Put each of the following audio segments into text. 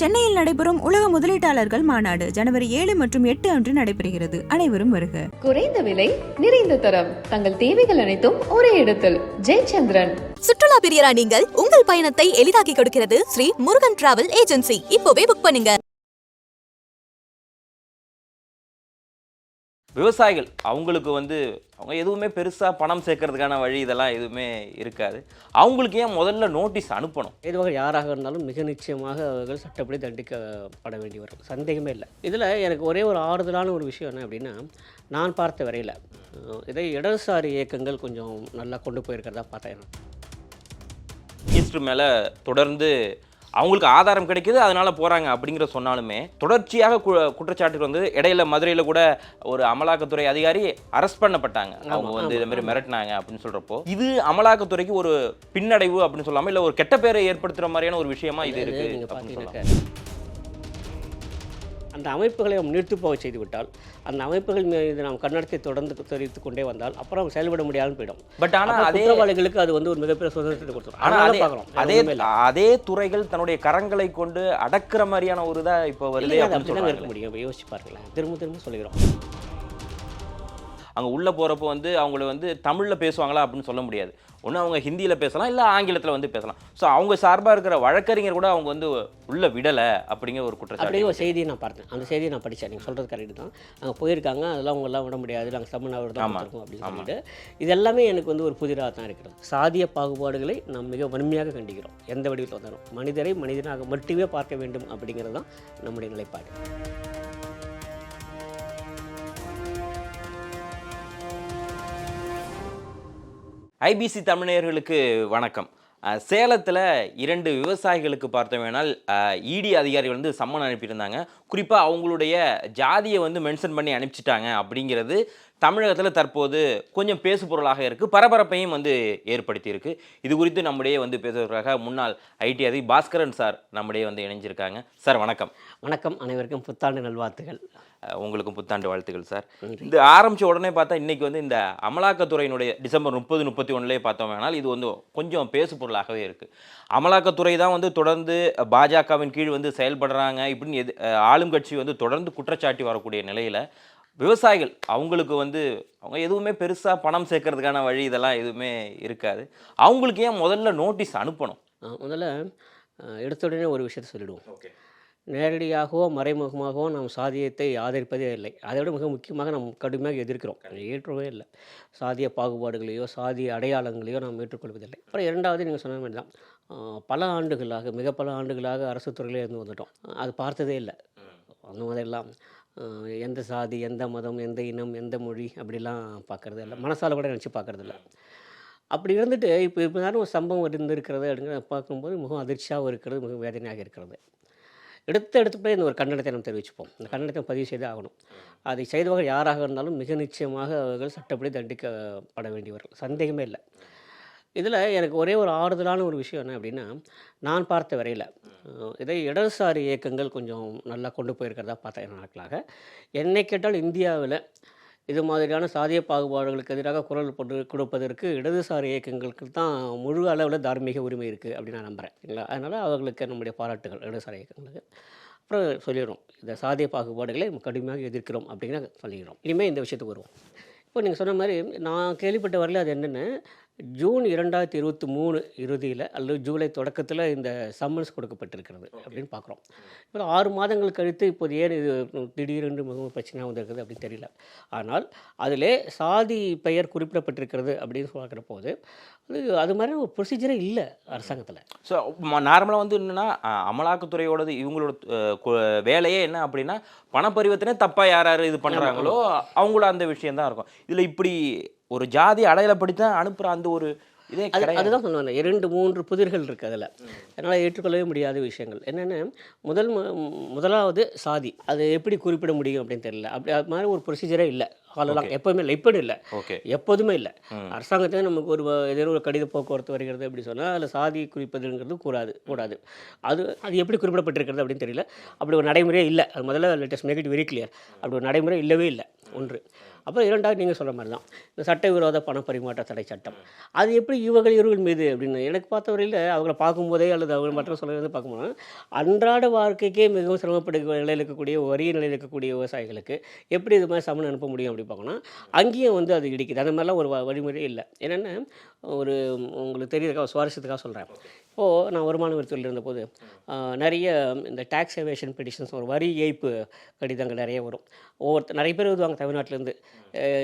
சென்னையில் நடைபெறும் உலக முதலீட்டாளர்கள் மாநாடு ஜனவரி ஏழு மற்றும் எட்டு அன்று நடைபெறுகிறது. அனைவரும் வருக. குறைந்த விலை நிறைந்த தரம். தங்கள் தேவைகள் அனைத்தும் ஒரே இடத்தில். ஜெயச்சந்திரன். சுற்றுலா பிரியரா நீங்கள் உங்கள் பயணத்தை எளிதாக்கி கொடுக்கிறது ஸ்ரீ முருகன் டிராவல் ஏஜென்சி. இப்போவே புக் பண்ணுங்க. விவசாயிகள் அவங்களுக்கு வந்து அவங்க எதுவுமே பெருசாக பணம் சேர்க்கறதுக்கான வழி இதெல்லாம் எதுவுமே இருக்காது. அவங்களுக்கு ஏன் முதல்ல நோட்டீஸ் அனுப்பணும்? ஏதுவாக யாராக இருந்தாலும் மிக நிச்சயமாக அவர்கள் சட்டப்படி தண்டிக்கப்பட வேண்டி வரும். சந்தேகமே இல்லை. இதில் எனக்கு ஒரே ஒரு ஆறுதலான ஒரு விஷயம் என்ன அப்படின்னா நான் பார்த்த வரையில் இதை இடதுசாரி இயக்கங்கள் கொஞ்சம் நல்லா கொண்டு போயிருக்கிறதா பார்த்தேன். மினிஸ்டர் மேலே தொடர்ந்து அவங்களுக்கு ஆதாரம் கிடைக்குது அதனால போறாங்க அப்படிங்கிற சொன்னாலுமே தொடர்ச்சியாக கு- குற்றச்சாட்டுகள் வந்து இடையில மதுரையில் கூட ஒரு அமலாக்கத்துறை அதிகாரி அரெஸ்ட் பண்ணப்பட்டாங்க. அவங்க வந்து இதே மாதிரி மிரட்டினாங்க அப்படின்னு சொல்றப்போ இது அமலாக்கத்துறைக்கு ஒரு பின்னடைவு அப்படின்னு சொல்லாம இல்ல ஒரு கெட்ட பேரை ஏற்படுத்துற மாதிரியான ஒரு விஷயமா இது இருக்கு நீங்கள் அப்படின்னு சொல்லலாம்? அந்த அமைப்புகளை நாம் நிறுத்து போக செய்து விட்டால் அந்த அமைப்புகள் மீது நாம் கண்ணடத்தை தொடர்ந்து தெரிவித்துக் கொண்டே வந்தால் அப்புறம் செயல்பட முடியாமல் போயிடும். பட் ஆனா அப்ப அதே குற்றவாளிகளுக்கு அது வந்து ஒரு மிகப்பெரிய சுதந்திரத்தை கொடுத்துரும். ஆனா அதனால அதே அதே துறைகள் தன்னுடைய கரங்களை கொண்டு அடக்குற மாதிரியான ஒரு இதா இப்போ வருது இல்லையா அது அப்படின்னு அப்படி இருக்க முடியும். யோசிச்சு பாருங்களேன். திரும்ப திரும்ப சொல்லுகிறோம் அங்க உள்ள போறப்போ வந்து அவங்கள வந்து தமிழ்ல பேசுவாங்களா அப்படின்னு சொல்ல முடியாது. ஒண்ணு அவங்க ஹிந்தியில பேசலாம் இல்ல ஆங்கிலத்துல வந்து பேசலாம். சோ அவங்க சார்பா இருக்கிற வழக்கறிஞர் கூட அவங்க வந்து உள்ள விடல அப்படிங்கிற ஒரு அப்படியே குற்றச்சாட்டு ஒரு செய்தியை நான் பார்த்தேன். அந்த செய்தியை நான் படித்தேன் நீங்கள் சொல்கிறது கரெக்டு தான். அங்கே போயிருக்காங்க அதெல்லாம் அவங்கெல்லாம் விட முடியாது. நாங்கள் தமிழ்நாடு தான் கொடுத்துருக்கோம் அப்படின்னு. சொல்லிட்டு. இது எல்லாமே எனக்கு வந்து ஒரு புதிராக தான் இருக்கிறது. சாதிய பாகுபாடுகளை நாம் மிக வன்மையாக கண்டிக்கிறோம். எந்த வடிவில் வந்தாலும். மனிதரை மனிதனாக மட்டுமே பார்க்க வேண்டும் அப்படிங்கிறது தான் நம்முடைய நிலைப்பாடு. ஐபிசி தமிழர்களுக்கு வணக்கம். சேலத்தில் இரண்டு விவசாயிகளுக்கு பார்த்தோம்னால் இடி அதிகாரிகள் வந்து சம்மன் அனுப்பியிருந்தாங்க. குறிப்பாக அவங்களுடைய ஜாதியை வந்து மென்ஷன் பண்ணி அனுப்பிச்சிட்டாங்க அப்படிங்கிறது தமிழகத்தில் தற்போது கொஞ்சம் பேசு பொருளாக இருக்கு. பரபரப்பையும் வந்து ஏற்படுத்தி இருக்கு இது குறித்து நம்முடைய வந்து பேசுவதற்காக முன்னாள் ஐடி அதிகாரி பாஸ்கரன் சார் நம்முடைய வந்து இணைஞ்சிருக்காங்க. சார் வணக்கம். வணக்கம். அனைவருக்கும் புத்தாண்டு நல்வாழ்த்துகள். உங்களுக்கும் புத்தாண்டு வாழ்த்துக்கள் சார். இது ஆரம்பிச்ச உடனே பார்த்தா இன்னைக்கு வந்து இந்த அமலாக்கத்துறையினுடைய டிசம்பர் முப்பது முப்பத்தி ஒன்றுலேயே பார்த்தோம் வேணால் இது வந்து கொஞ்சம் பேசு பொருளாகவே இருக்கு. அமலாக்கத்துறை தான் வந்து தொடர்ந்து பாஜகவின் கீழ் வந்து செயல்படுறாங்க. இப்படின்னு எது ஆளும் கட்சி வந்து தொடர்ந்து குற்றச்சாட்டி வரக்கூடிய நிலையில விவசாயிகள் அவங்களுக்கு வந்து அவங்க எதுவுமே பெருசா பணம் சேர்க்கறதுக்கான வழி இதெல்லாம் எதுவுமே இருக்காது. அவங்களுக்கு ஏன் முதல்ல நோட்டீஸ் அனுப்பணும்? முதல்ல எடுத்த உடனே ஒரு விஷயத்தை சொல்லிடுவோம். நேரடியாகவோ மறைமுகமாகவோ நாம் சாதியத்தை ஆதரிப்பதே இல்லை. அதை விட மிக முக்கியமாக நாம் கடுமையாக எதிர்க்கிறோம். ஏற்றவே இல்லை. சாதிய பாகுபாடுகளையோ சாதிய அடையாளங்களையோ நாம் ஏற்றுக்கொள்வதில்லை. அப்புறம் இரண்டாவது நீங்கள் சொன்ன மாதிரி தான் பல ஆண்டுகளாக மிக பல ஆண்டுகளாக அரசு துறையிலே இருந்து வந்துட்டோம். அது பார்த்ததே இல்லை. அந்த மாதிரிலாம் எந்த சாதி எந்த மதம் எந்த இனம் எந்த மொழி அப்படிலாம் பார்க்கறது இல்லை மனசால் கூட நினச்சி பார்க்குறது இல்லை அப்படி இருந்துட்டு இப்போ இப்போ தானே ஒரு சம்பவம் இருந்திருக்கிறது அப்படிங்கிறத பார்க்கும்போது மிகவும் அதிர்ச்சியாகவும் இருக்கிறது மிகவும் வேதனையாக இருக்கிறது. எடுத்த எடுத்துப்பே இந்த ஒரு கண்டனத்தை நம்ம தெரிவிச்சுப்போம். இந்த கண்டனத்தை பதிவு செய்து ஆகணும். அதை செய்தவர்கள் யாராக இருந்தாலும் மிக நிச்சயமாக அவர்கள் சட்டப்படி தண்டிக்கப்பட வேண்டியவர்கள். சந்தேகமே இல்லை. இதில் எனக்கு ஒரே ஒரு ஆறுதலான ஒரு விஷயம் என்ன அப்படின்னா நான் பார்த்த வரையில் இதை இடதுசாரி இயக்கங்கள் கொஞ்சம் நல்லா கொண்டு போயிருக்கிறதா பார்த்தேன் நாட்களாக என்னை கேட்டால் இந்தியாவில் இது மாதிரியான சாதிய பாகுபாடுகளுக்கு எதிராக குரல் கொண்டு கொடுப்பதற்கு இடதுசாரி இயக்கங்களுக்கு தான் முழு அளவில் தார்மீக உரிமை இருக்குது அப்படின்னு நான் நம்புகிறேன் இல்லைங்களா? அதனால் அவர்களுக்கு நம்முடைய பாராட்டுகள் இடதுசாரி இயக்கங்களுக்கு. அப்புறம் சொல்லிடுறோம் இந்த சாதிய பாகுபாடுகளை கடுமையாக எதிர்க்கிறோம் அப்படின்னு சொல்லிடுறோம். இனிமேல் இந்த விஷயத்துக்கு வருவோம். இப்போ நீங்கள் சொன்ன மாதிரி நான் கேள்விப்பட்ட வரையில் அது என்னென்னு ஜூன் இரண்டாயிரத்தி இருபத்தி மூணு இறுதியில் அல்லது ஜூலை தொடக்கத்தில் இந்த சம்மன்ஸ் கொடுக்கப்பட்டிருக்கிறது அப்படின்னு பார்க்குறோம் இப்போ ஆறு மாதங்கள் கழித்து இப்போது ஏன் இது திடீரென்று மிகவும் பிரச்சனையாக வந்திருக்குது அப்படின்னு தெரியல. ஆனால் அதிலே சாதி பெயர் குறிப்பிடப்பட்டிருக்கிறது அப்படின்னு பார்க்குற போது அது அது மாதிரி ஒரு ப்ரொசீஜரே இல்லை அரசாங்கத்தில். ஸோ நார்மலாக வந்து என்னன்னா அமலாக்கத்துறையோடது இவங்களோட வேலையே என்ன அப்படின்னா பண பரிவர்த்தனை தப்பா யார் யார் இது பண்றாங்களோ அவங்கள அந்த விஷயம் தான் இருக்கும். இதுல இப்படி ஒரு ஜாதி அடையாளப்படுத்தி தான் அனுப்புற அந்த ஒரு இதே அதுதான் சொல்லுவாங்க இரண்டு மூன்று புதிர்கள் இருக்குது அதில். என்னால் ஏற்றுக்கொள்ளவே முடியாத விஷயங்கள். என்னென்ன முதல் மு- முதலாவது சாதி. அது எப்படி குறிப்பிட முடியும் அப்படின்னு தெரியல. அப்படி அது மாதிரி ஒரு ப்ரொசீஜரே இல்லை. ஆளெல்லாம் எப்போவுமே இல்லை. இப்படி இல்லை. ஓகே எப்போதுமே இல்லை. அரசாங்கத்திலே நமக்கு ஒரு வ- ஏதோ ஒரு கடித போக்குவரத்து வருகிறது அப்படி சொன்னால் அதில் சாதி குறிப்பதுங்கிறது கூடாது கூடாது. அது அது எப்படி குறிப்பிடப்பட்டிருக்கிறது அப்படின்னு தெரியல. அப்படி ஒரு நடைமுறையே இல்லை. அது முதல்ல latest make it very clear அப்படி ஒரு நடைமுறை இல்லவே இல்லை. ஒன்று. அப்புறம் இரண்டாவது நீங்கள் சொல்கிற மாதிரி தான் இந்த சட்டவிரோத பண பரிமாற்ற தடை சட்டம். அது எப்படி இவர்கள் இருவர்கள் மீது அப்படின்னு எனக்கு பார்த்தவரையில் அவங்கள பார்க்கும்போதே அல்லது அவங்க மற்ற சொல்கிறது பார்க்கும்போது அன்றாட வாழ்க்கைக்கே மிகவும் சிரமப்படுகிற நிலையில் இருக்கக்கூடிய ஒரே நிலையில் இருக்கக்கூடிய விவசாயிகளுக்கு எப்படி இது மாதிரி சமன் அனுப்ப முடியும் அப்படி பார்க்கணும்னா அங்கேயும் வந்து அது இடிக்குது. அந்த மாதிரிலாம் ஒரு வ- வழிமுறையே இல்லை. என்னென்ன? ஒரு உங்களுக்கு தெரியறதுக்காக சுவாரஸ்யத்துக்காக சொல்கிறேன் இப்போது நான் வருமான வரித்துறையில் இருந்தபோது நிறைய இந்த டேக்ஸ் எவேஷன் பெடிஷன்ஸ் ஒரு வரி ஏய்ப்பு கடிதங்கள் நிறைய வரும். ஒவ்வொருத்தர் நிறைய பேர் வருவாங்க தமிழ்நாட்டிலேருந்து.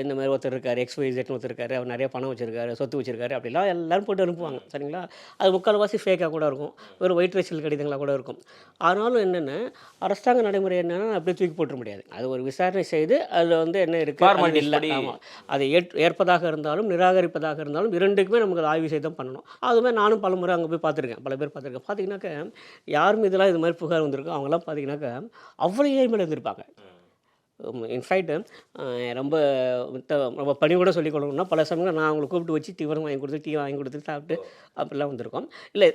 இந்த மாதிரி ஒருத்தர் இருக்கார் எக்ஸ் ஒய்செட்னு ஒருத்தர் இருக்காரு அவர் நிறைய பணம் வச்சிருக்காரு சொத்து வச்சிருக்காரு அப்படிலாம் எல்லாரும் போட்டு அனுப்புவாங்க சரிங்களா? அது முக்கால்வாசி ஃபேக்காக கூட இருக்கும். ஒரு ஒயிட் ரேஷியல் கடிதங்களாக கூட இருக்கும். ஆனாலும் என்னென்ன அரசாங்க நடைமுறை என்னென்னா அப்படியே தூக்கி போட்டுற முடியாது. அது ஒரு விசாரணை செய்து அதில் வந்து என்ன இருக்குது இல்லை. ஆமாம் அதை ஏற் ஏற்பதாக இருந்தாலும் நிராகரிப்பதாக இருந்தாலும் இரண்டுக்குமே நமக்கு ஆய்வு செய்து தான் பண்ணணும். அதுமாதிரி நானும் பல முறை அங்கே போய் பார்த்துருக்கேன். பல பேர் பார்த்துருக்கேன். பார்த்தீங்கன்னாக்க யார் மீதெல்லாம் இது மாதிரி புகார் வந்திருக்கோ அவங்களாம் பார்த்தீங்கன்னாக்க அவ்வளோ ஏழ்மையில் இருந்திருப்பாங்க. இன்ஃபேக்ட் ரொம்ப ரொம்ப பணி கூட சொல்லிக் கொடுக்கணும்னா பல சமயங்கள் நான் அவங்களை கூப்பிட்டு வச்சு டிஃபன் வாங்கி கொடுத்து டீ வாங்கி கொடுத்து சாப்பிட்டு அப்படிலாம் வந்திருக்கோம். இல்லை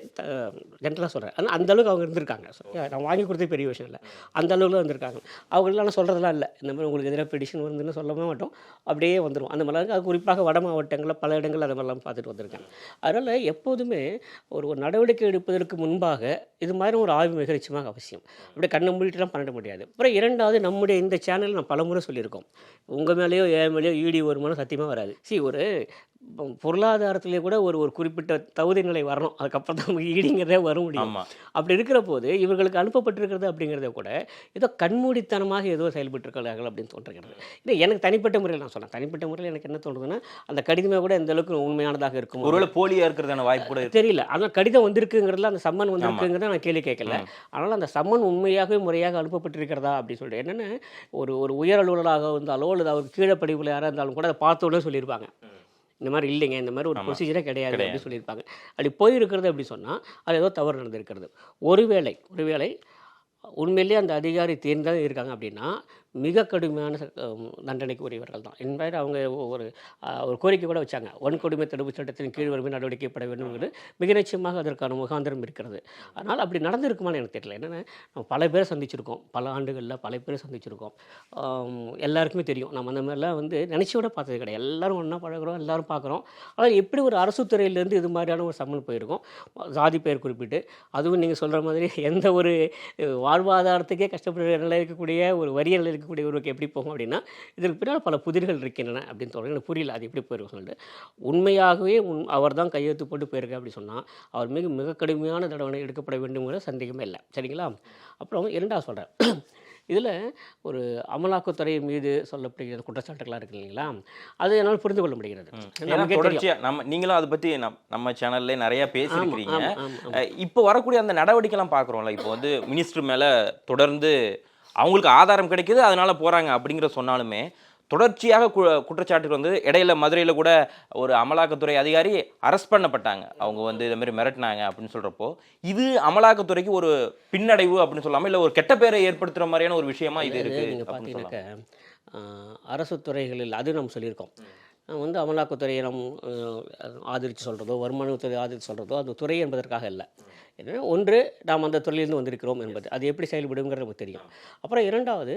ஜென்ரலாக சொல்கிறேன் ஆனால் அந்த அளவுக்கு அவங்க இருந்திருக்காங்க. நான் வாங்கி கொடுத்தது பெரிய விஷயம் இல்லை. அந்த அளவுக்கு வந்திருக்காங்க. அவங்களெலாம் நான் சொல்கிறதெல்லாம் இல்லை. இந்த மாதிரி உங்களுக்கு எதிராக பெடிஷன் வந்துன்னு சொல்லவே மாட்டோம். அப்படியே வந்துடும் அந்த மாதிரிலாம் அது குறிப்பாக வட மாவட்டங்களில் பல இடங்கள் அந்த மாதிரிலாம் பார்த்துட்டு வந்திருக்கேன். அதனால் எப்போதுமே ஒரு ஒரு நடவடிக்கை எடுப்பதற்கு முன்பாக இது மாதிரி ஒரு ஆய்வு மிக நிச்சயமாக அவசியம். அப்படியே கண்ணை மூடிட்டுலாம் பண்ணிட முடியாது. அப்புறம் இரண்டாவது நம்முடைய இந்த சேனல் நான் பலமுறை சொல்லியிருக்கோம். உங்கள் மேலேயோ என் மேலேயோ ஈடி வருமானம் சத்தியமாக வராது. சி ஒரு பொருளாதாரத்திலே கூட ஒரு ஒரு குறிப்பிட்ட தகுதி நிலை வரணும். அதுக்கப்புறம் தான் நமக்கு ஈடிங்கிறதே வர முடியும். அப்படி இருக்கிற போது இவர்களுக்கு அனுப்பப்பட்டிருக்கிறது அப்படிங்கிறத கூட ஏதோ கண்மூடித்தனமாக ஏதோ செயல்பட்டிருக்கிறார்கள் அப்படின்னு தோன்றுகிறது. இது எனக்கு தனிப்பட்ட முறையில் நான் சொன்னேன். தனிப்பட்ட முறையில் எனக்கு என்ன தோணுதுன்னா அந்த கடிதமே கூட எந்த அளவுக்கு உண்மையானதாக இருக்கும். ஒருவேளை போலியா இருக்கிறதான வாய்ப்பு கூட. தெரியல. ஆனால் கடிதம் வந்திருக்குங்கிறதுல அந்த சம்மன் வந்திருக்குங்கிறத நான் கேள்வி கேட்கல. ஆனால் அந்த சம்மன் உண்மையாகவே முறையாக அனுப்பப்பட்டிருக்கிறதா அப்படின்னு சொல்லிட்டு என்னென்ன ஒரு ஒரு உயர் அலுவலராக இருந்தாலோ அல்லது அவருக்கு கீழே படிப்புல யாராக இருந்தாலும் கூட அதை பார்த்த உடனே சொல்லியிருப்பாங்க. இந்த மாதிரி இல்லைங்க இந்த மாதிரி ஒரு ப்ரொசீஜரே கிடையாது அப்படின்னு சொல்லியிருப்பாங்க. அப்படி போயிருக்கிறது அப்படி சொன்னால் அது ஏதோ தவறு நடந்திருக்கிறது. ஒருவேளை ஒருவேளை உண்மையிலேயே அந்த அதிகாரி தேர்ந்தான் இருக்காங்க அப்படின்னா மிக கடுமையான தண்டனைக்கு உரியவர்கள் தான். என்பது அவங்க ஒரு ஒரு கோரிக்கை கூட வச்சாங்க. வன்கொடுமை தடுப்பு சட்டத்தின் கீழ் வருமே நடவடிக்கைப்பட வேண்டும்ங்கிறது மிக நிச்சயமாக அதற்கான முகாந்திரம் இருக்கிறது. அதனால் அப்படி நடந்திருக்குமான்னு எனக்கு தெரியல. என்னென்னா நம்ம பல பேரை சந்திச்சிருக்கோம். பல ஆண்டுகளில் பல பேரை சந்திச்சிருக்கோம். எல்லாருக்குமே தெரியும். நம்ம அந்த மாதிரிலாம் வந்து நினச்சி கூட பார்த்தது கிடையாது. எல்லோரும் ஒன்றா பழகுறோம் எல்லோரும் பார்க்குறோம். ஆனால் எப்படி ஒரு அரசு துறையிலேருந்து இது மாதிரியான ஒரு சம்மன் போயிருக்கும். ஜாதி பெயர் குறிப்பிட்டு. அதுவும் நீங்கள் சொல்கிற மாதிரி எந்த ஒரு வாழ்வாதாரத்துக்கே கஷ்டப்படுற நிலையில் இருக்கக்கூடிய ஒரு வரிய நிலையில் இருக்கக்கூடிய ஒருவருக்கு எப்படி போகும் அப்படின்னா இதற்கு பின்னால் பல புதிர்கள் இருக்கின்றன அப்படின்னு சொல்கிறேன் எனக்கு புரியல அது எப்படி போயிருக்கும் சொல்லிட்டு. உண்மையாகவே உன் அவர் தான் கையெழுத்து போட்டு போயிருக்க அப்படி சொன்னால் அவர் மிக மிக கடுமையான தடவை எடுக்கப்பட வேண்டுங்கிற சந்தேகமே இல்லை. சரிங்களா? அப்புறம் இரண்டாவது சொல்கிறேன் இதில் ஒரு அமலாக்கத்துறை மீது சொல்லப்படுகிற குற்றச்சாட்டுகளாக இருக்கு இல்லைங்களா? அது என்னால் புரிந்து கொள்ள முடிகிறது. ஏன்னா நமக்கே தெரியும். தொடர்ச்சியா நம்ம நீங்களும் அதை பத்தி நம்- நம்ம சேனல்ல நிறைய பேசியிருக்கிறீங்க. இப்போ வரக்கூடிய அந்த நடவடிக்கைலாம் பார்க்குறோம்ல. இப்போ வந்து மினிஸ்டர் மேலே தொடர்ந்து அவங்களுக்கு ஆதாரம் கிடைக்குது அதனால போகிறாங்க அப்படிங்கிற சொன்னாலுமே தொடர்ச்சியாக கு குற்றச்சாட்டுகள் வந்து இடையில மதுரையில் கூட ஒரு அமலாக்கத்துறை அதிகாரி அரெஸ்ட் பண்ணப்பட்டாங்க. அவங்க வந்து இந்த மாதிரி மிரட்டினாங்க அப்படின்னு சொல்கிறப்போ இது அமலாக்கத்துறைக்கு ஒரு பின்னடைவு அப்படின்னு சொல்லாமல் இல்லை ஒரு கெட்ட பேரை ஏற்படுத்துகிற மாதிரியான ஒரு விஷயமா இது இருக்கு நீங்கள் அப்படின்னு சொல்லலாம். பார்த்தீங்கன்னாக்க அரசு துறைகளில் அது நம்ம சொல்லியிருக்கோம். வந்து அமலாக்கத்துறையை நம் ஆதரித்து சொல்கிறதோ வருமானத்துறை ஆதரித்து சொல்கிறதோ அது துறை என்பதற்காக இல்லை என்னன்னா ஒன்று நாம் அந்த துறையிலிருந்து வந்திருக்கிறோம் என்பது. அது எப்படி செயல்படுங்கிறது நமக்கு தெரியும். அப்புறம் இரண்டாவது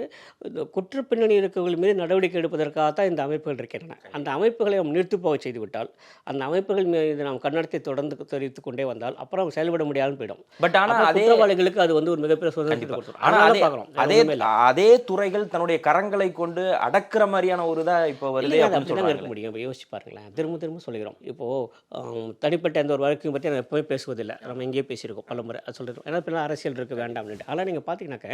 குற்றப் பின்னணி இருக்கவர்கள் மீது நடவடிக்கை எடுப்பதற்காகத்தான் இந்த அமைப்புகள் இருக்கின்றன. அந்த அமைப்புகளை நாம் நிறுத்து போக செய்துவிட்டால் அந்த அமைப்புகள் மீது நாம் கண்ணடத்தை தொடர்ந்து தெரிவித்து கொண்டே வந்தால் அப்புறம் செயல்பட முடியாமல் போயிடும். பட் ஆனா அப்புறம் அதே குற்றவாளிகளுக்கு அது வந்து ஒரு மிகப்பெரிய சுதந்திரத்தை கண்டிப்பா. கொடுத்துரும். ஆனா அதனால அதே பார்க்குறோம். அதே அதே துறைகள் தன்னுடைய கரங்களை கொண்டு அடக்குற மாதிரியான ஒரு இதா இப்போ வருதே அப்படின்னு இருக்க முடியும். இப்போ யோசிச்சு பாருங்களேன். திரும்ப திரும்ப சொல்லிக்கிறோம். இப்போது தனிப்பட்ட எந்த ஒரு வழக்கையும் பற்றி நான் எப்பவுமே பேசுவதில்லை. நம்ம எங்கேயே பேசியிருக்கோம் பல முறை. அது சொல்லிடுறோம் ஏன்னா இப்போலாம் அரசியல் இருக்க வேண்டாம் அப்படின்ட்டு. ஆனால் நீங்கள் பார்த்தீங்கன்னாக்க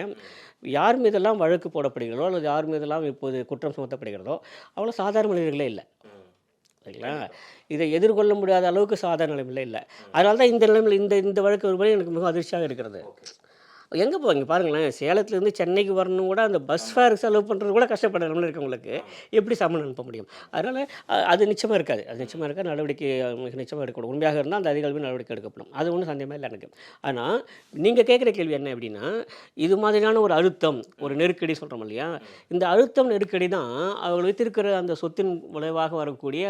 யார் மீதெல்லாம் வழக்கு போடப்படுகிறதோ அல்லது யார் மீதெல்லாம் இப்போது குற்றம் சுமத்தப்படுகிறதோ அவ்வளோ சாதாரண மனிதர்களே இல்லை. சரிங்களா? இதை எதிர்கொள்ள முடியாத அளவுக்கு சாதாரண நிலைமையில இல்லை. அதனால தான் இந்த நிலைமையில் இந்த இந்த வழக்கு வரும்போது எனக்கு மிக அதிர்ச்சியாக இருக்கிறது. எங்கே போவீங்க? பாருங்களேன். சேலத்துலேருந்து சென்னைக்கு வரணும் கூட அந்த பஸ் ஃபேர் செலவு பண்ணுறது கூட கஷ்டப்படுறவங்களும் நிலைமையில் இருக்கவங்களுக்கு எப்படி சம்மன் அனுப்ப முடியும்? அதனால் அது நிச்சயமாக இருக்காது. அது நிச்சயமாக இருக்காது. நடவடிக்கை மிக நிச்சயமாக எடுக்கணும். உண்மையாக இருந்தால் அந்த அதிகாரி நடவடிக்கை எடுக்கப்படும். அது ஒன்றும் சந்தேகமாக இல்லை எனக்கு. ஆனால் நீங்கள் கேட்குற கேள்வி என்ன அப்படின்னா இது மாதிரியான ஒரு அழுத்தம் ஒரு நெருக்கடி சொல்கிறோம் இல்லையா? இந்த அழுத்தம் நெருக்கடி தான் அவர்கள் வைத்திருக்கிற அந்த சொத்தின் விளைவாக வரக்கூடிய